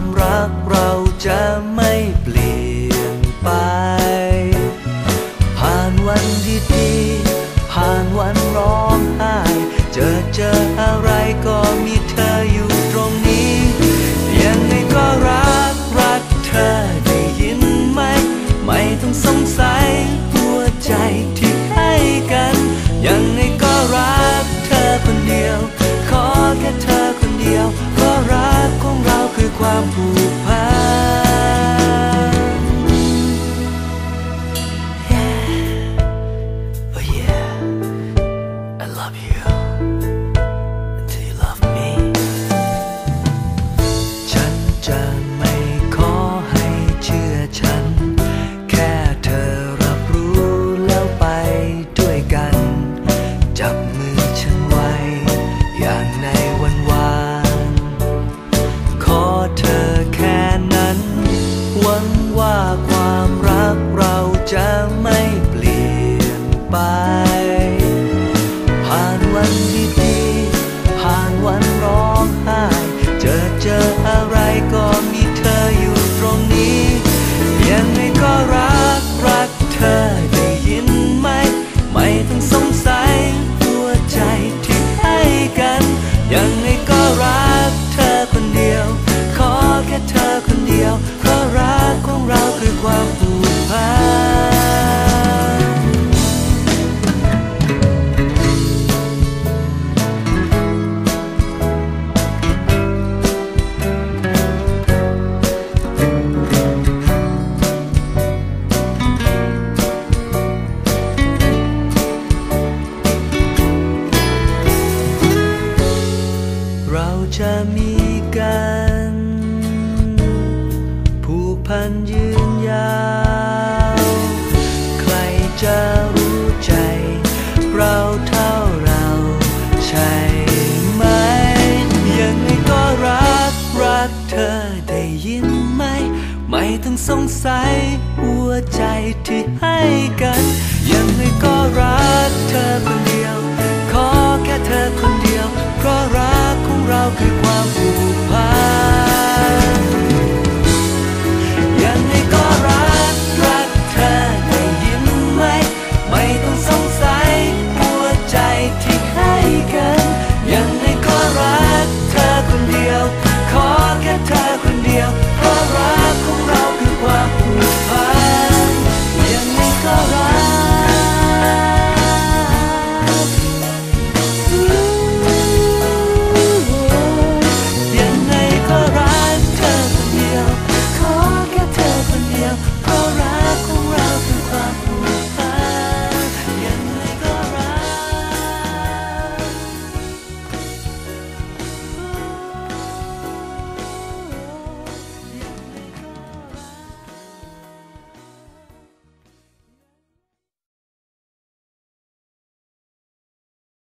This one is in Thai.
ความรักเราจะ 你。 มีกัน ผูกพันยืนยาว ใครจะรู้ใจ เราเท่าเราใช่ไหม ยังไงก็รัก รักเธอได้ยินไหม ไม่ต้องสงสัย หัวใจที่ให้กันยัง